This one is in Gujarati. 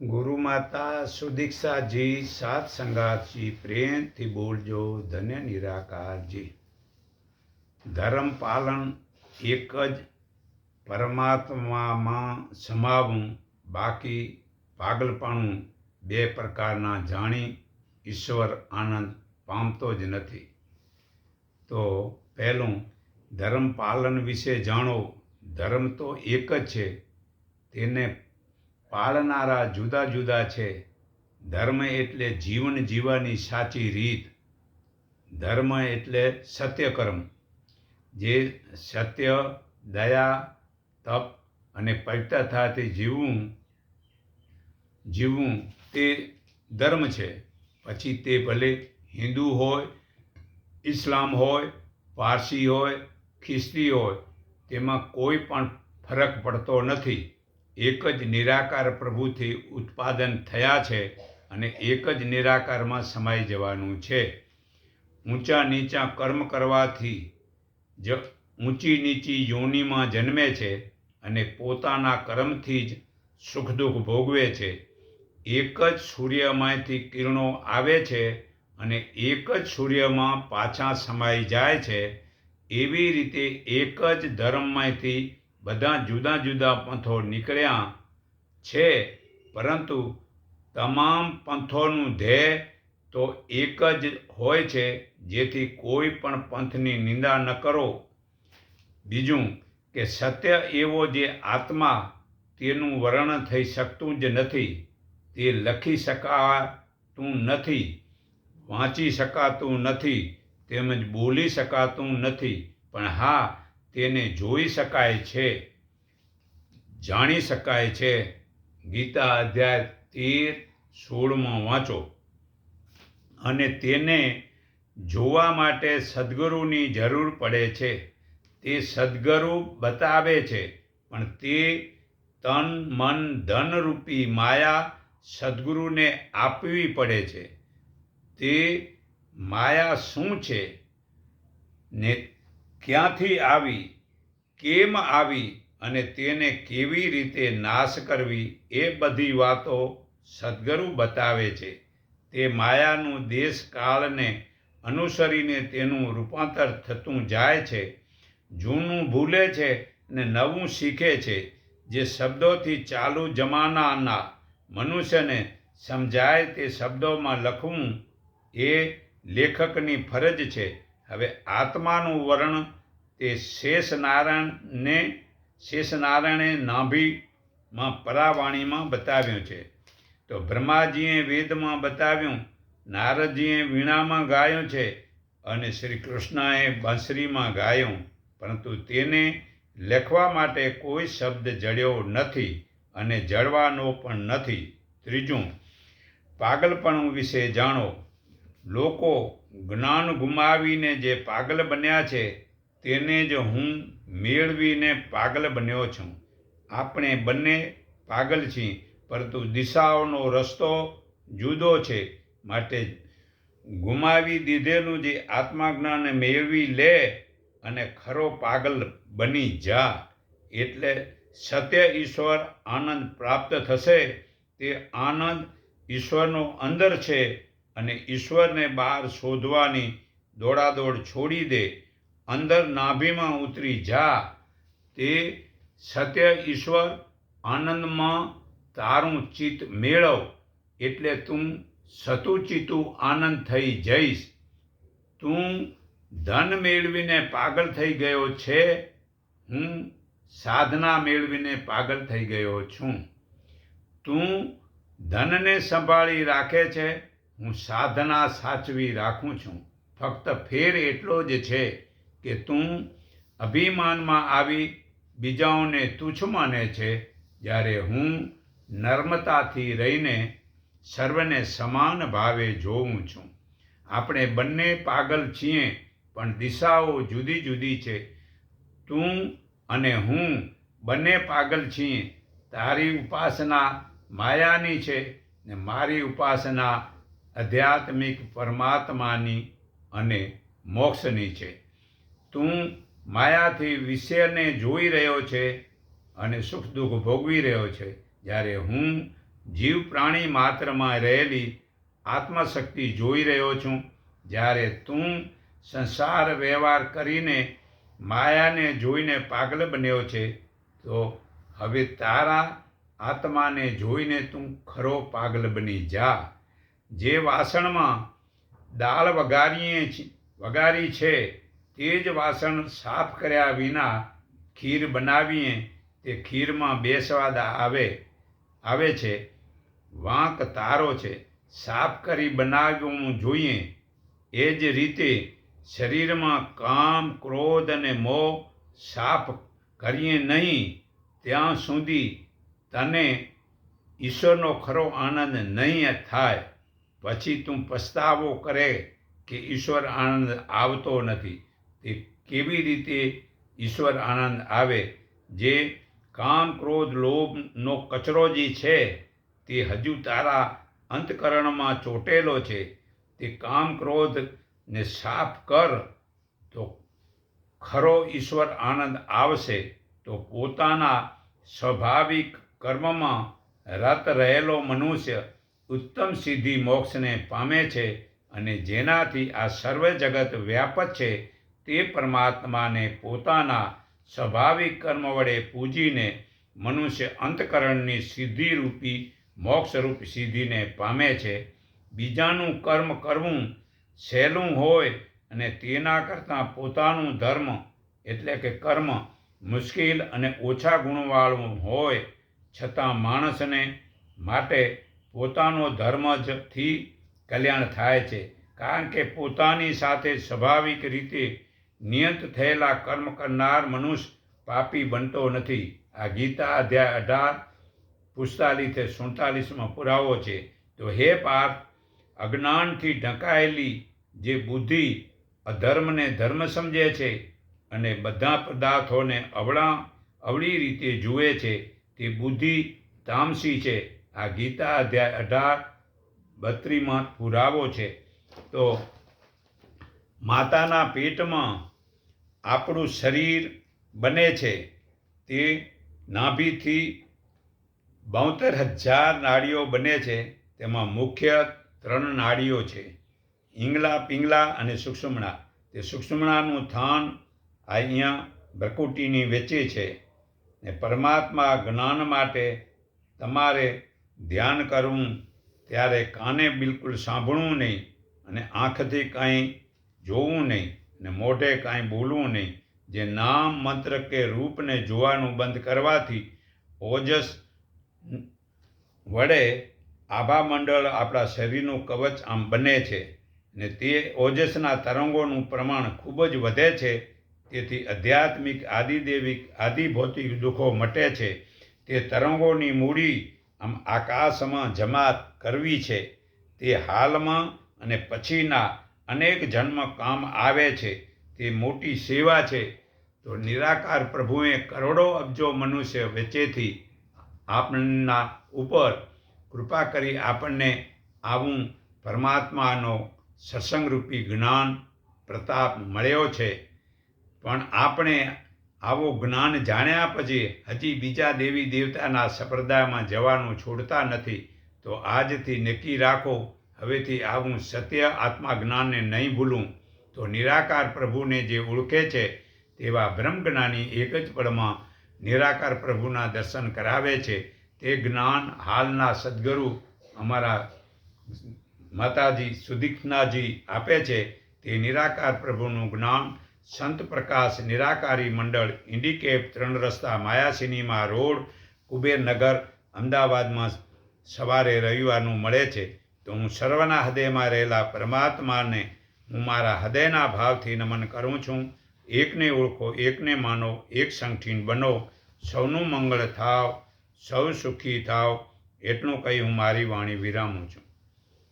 ગુરુ માતા સુદીક્ષાજી સાત સંગાતજી પ્રેમથી બોલજો, ધન્ય નિરાકારજી. ધર્મ પાલન એક જ પરમાત્મામાં સમાવવું, બાકી પાગલપણું બે પ્રકારના જાણી ઈશ્વર આનંદ પામતો જ નથી. તો પહેલું, ધર્મ પાલન વિશે જાણો. ધર્મ તો એક જ છે, તેને પાળનારા જુદા જુદા છે. ધર્મ એટલે જીવન જીવવાની સાચી રીત. ધર્મ એટલે સત્યકર્મ, જે સત્ય, દયા, તપ અને પવિત્રતાથી જીવવું જીવવું તે ધર્મ છે. પછી તે ભલે હિન્દુ હોય, ઇસ્લામ હોય, પારસી હોય, ખ્રિસ્તી હોય, તેમાં કોઈ પણ ફરક પડતો નથી. એક જ નિરાકાર પ્રભુથી ઉત્પાદન થયા છે અને એક જ નિરાકારમાં સમાઈ જવાનું છે. ઊંચા નીચા કર્મ કરવાથી જ ઊંચી નીચી યોનિમાં જન્મે છે અને પોતાના કર્મથી જ સુખ દુઃખ ભોગવે છે. એક જ સૂર્યમાંથી કિરણો આવે છે અને એક જ સૂર્યમાં પાછા સમાઈ જાય છે. એવી રીતે એક જ ધર્મમાંથી બધા જુદા જુદા પંથો નીકળ્યા છે, પરંતુ તમામ પંથોનું ધ્યેય તો એક જ હોય છે, જેથી કોઈ પણ પંથની નિંદા ન કરો. બીજું કે સત્ય એવો જે આત્મા તેનું વર્ણન થઈ શકતું જ નથી, તે લખી શકાતું નથી, વાંચી શકાતું નથી, તેમજ બોલી શકાતું નથી. પણ હા તેને જોઈ શકાય છે, જાણી શકાય છે. ગીતા અધ્યાય તેર, સોળમાં વાંચો. અને તેને જોવા માટે સદગુરુની જરૂર પડે છે. તે સદગુરુ બતાવે છે, પણ તે તન, મન ધનરૂપી માયા સદગુરુને આપવી પડે છે. તે માયા શું છે ને ક્યાંથી આવી, કેમ આવી અને તેને કેવી રીતે નાશ કરવી એ બધી વાતો સદગુરુ બતાવે છે. તે માયાનું દેશકાળને અનુસરીને તેનું રૂપાંતર થતું જાય છે, જૂનું ભૂલે છે ને નવું શીખે છે, જે શબ્દોથી ચાલુ જમાનાના મનુષ્યને સમજાય તે શબ્દોમાં લખવું એ લેખકની ફરજ છે. હવે આત્માનું વર્ણ તે શેષ નારાયણને, શેષ નારાયણે નાભીમાં પરાવાણીમાં બતાવ્યું છે. તો બ્રહ્માજીએ વેદમાં બતાવ્યું, નારદજીએ વીણામાં ગાયું છે અને શ્રી કૃષ્ણએ બંસરીમાં ગાયું. પરંતુ તેને લખવા માટે કોઈ શબ્દ જડ્યો નથી અને જળવાનો પણ નથી. ત્રીજું, પાગલપણું વિશે જાણો. લોકો જ્ઞાન ગુમાવીને જે પાગલ બન્યા છે, તેને જ હું મેળવીને પાગલ બન્યો છું. આપણે બંને પાગલ છીએ, પરંતુ દિશાઓનો રસ્તો જુદો છે. માટે ગુમાવી દીધેલું જે આત્માજ્ઞાન મેળવી લે અને ખરો પાગલ બની જા, એટલે સત્ય ઈશ્વર આનંદ પ્રાપ્ત થશે. તે આનંદ ઈશ્વરનો અંદર છે. અને ઈશ્વરને બહાર શોધવાની દોડાદોડ છોડી દે, અંદર નાભીમાં ઉતરી જા. તે સત્ય ઈશ્વર આનંદમાં તારું ચિત્ત મેળવ, એટલે તું સતુચિતું આનંદ થઈ જઈશ. તું ધન મેળવીને પાગલ થઈ ગયો છે. હું સાધના મેળવીને પાગલ થઈ ગયો છું. તું ધનને સંભાળી રાખે છે. હું સાધના સાચવી રાખું છું. ફક્ત ફેર એટલો જ છે કે તું અભિમાનમાં આવી બીજાઓને તુચ્છ માને છે, જ્યારે હું નર્મતાથી રહીને સર્વને સમાન ભાવે જોઉં છું. આપણે બંને પાગલ છીએ, પણ દિશાઓ જુદી જુદી છે. તું અને હું બંને પાગલ છીએ. તારી ઉપાસના માયાની છે ને મારી ઉપાસના આધ્યાત્મિક પરમાત્માની અને મોક્ષની છે. તું માયાથી વિષયને જોઈ રહ્યો છે અને સુખ દુઃખ ભોગવી રહ્યો છે. જ્યારે હું જીવ પ્રાણી માત્રમાં રહેલી આત્મશક્તિ જોઈ રહ્યો છું, જ્યારે તું સંસાર વ્યવહાર કરીને માયાને જોઈને પાગલ બન્યો છે, તો હવે તારા આત્માને જોઈને તું ખરો પાગલ બની જા. જે વાસણમાં દાળ વઘારીએ વઘારી છે, તે જ વાસણ સાફ કર્યા વિના ખીર બનાવીએ, તે ખીરમાં બેસ્વાદ આવે આવે છે. વાંક તારો છે. સાફ કરી બનાવવું જોઈએ. એ જ રીતે શરીરમાં કામ, ક્રોધ અને મોહ સાફ કરીએ નહીં, ત્યાં સુધી તને ઈશ્વરનો ખરો આનંદ નહીં થાય. પછી તું પસ્તાવો કરે કે ઈશ્વર આનંદ આવતો નથી, તે કેવી રીતે ઈશ્વર આનંદ આવે? જે કામ, ક્રોધ, લોભનો કચરો જે છે, તે હજુ તારા અંતકરણમાં ચોટેલો છે. તે કામ ક્રોધને સાફ કર, તો ખરો ઈશ્વર આનંદ આવશે. તો પોતાના સ્વાભાવિક કર્મમાં રત રહેલો મનુષ્ય ઉત્તમ સિદ્ધિ મોક્ષને પામે છે અને જેનાથી આ સર્વ જગત વ્યાપક છે, તે પરમાત્માને પોતાના સ્વાભાવિક કર્મ વડે પૂજીને મનુષ્ય અંતકરણની સિદ્ધિરૂપી, મોક્ષરૂપ સિદ્ધિને પામે છે. બીજાનું કર્મ કરવું સહેલું હોય અને તેના કરતાં પોતાનું ધર્મ, એટલે કે કર્મ, મુશ્કેલ અને ઓછા ગુણવાળું હોય, છતાં માણસને માટે પોતાનો ધર્મ જથી કલ્યાણ થાય છે. કારણ કે પોતાની સાથે સ્વાભાવિક રીતે નિયત થયેલા કર્મ કરનાર મનુષ્ય પાપી બનતો નથી. આ ગીતા અધ્યાય અઢાર પિસ્તાલીસથી સુડતાલીસમાં પુરાવો છે. તો હે પાર્થ, અજ્ઞાનથી ઢંકાયેલી જે બુદ્ધિ અધર્મને ધર્મ સમજે છે અને બધા પદાર્થોને અવળા, અવળી રીતે જુએ છે, તે બુદ્ધિ તામસી છે. આ ગીતા અધ્યાય અઢાર બત્રીમાં પુરાવો છે. તો માતાના પેટમાં આપણું શરીર બને છે. તે નાભીથી બોતેર હજાર નાળીઓ બને છે. તેમાં મુખ્ય ત્રણ નાળીઓ છે. ઈંગલા, પિંગલા અને સુક્ષ્મણા. તે સુક્ષ્મણાનું થાન અહીંયા ભ્રકુટીની વેચે છે. ને પરમાત્મા જ્ઞાન માટે તમારે ધ્યાન કરવું ત્યારે કાને બિલકુલ સાંભળવું નહીં અને આંખથી કાંઈ જોવું નહીં ને મોઢે કાંઈ બોલવું નહીં. જે નામ, મંત્ર કે રૂપને જોવાનું બંધ કરવાથી ઓજસ વડે આભા મંડળ આપણા શરીરનું કવચ આમ બને છે ને તે ઓજસના તરંગોનું પ્રમાણ ખૂબ જ વધે છે. તેથી આધ્યાત્મિક, આદિદેવિક, આદિભૌતિક દુઃખો મટે છે. તે તરંગોની મૂડી આમ આકાશમાં જમા કરવી છે તે હાલમાં અને પછીના અનેક જન્મ કામ આવે છે, તે મોટી સેવા છે. તો નિરાકાર પ્રભુએ કરોડો અબજો મનુષ્ય વચ્ચેથી આપણના ઉપર કૃપા કરી આપણને આવું પરમાત્માનો સત્સંગરૂપી જ્ઞાન, પ્રતાપ મળ્યો છે. પણ આપણે આવું જ્ઞાન જાણ્યા પછી હજી બીજા દેવી દેવતાના સંપ્રદાયમાં જવાનું છોડતા નથી, તો આજથી નક્કી રાખો, હવેથી આવું સત્ય આત્મા જ્ઞાનને નહીં ભૂલું. તો નિરાકાર પ્રભુને જે ઓળખે છે, તેવા બ્રહ્મજ્ઞાની એક જ પળમાં નિરાકાર પ્રભુના દર્શન કરાવે છે. તે જ્ઞાન હાલના સદગુરુ અમારા માતાજી સુદીક્ષનાજી આપે છે. તે નિરાકાર પ્રભુનું જ્ઞાન સંત પ્રકાશ નિરાકારી મંડળ, ઇન્ડિકેપ ત્રણ રસ્તા માયા સિનેમા રોડ, કુબેરનગર, અમદાવાદમાં સવારે રવિવારનું મળે છે. તો હું સર્વના હૃદયમાં રહેલા પરમાત્માને હું મારા હૃદયના ભાવથી નમન કરું છું. એકને ઓળખો, એકને માનો, એક સંગઠીન બનો. સૌનું મંગળ થાવ, સૌ સુખી થાવ. એટલું કહી હું મારી વાણી વિરામું છું.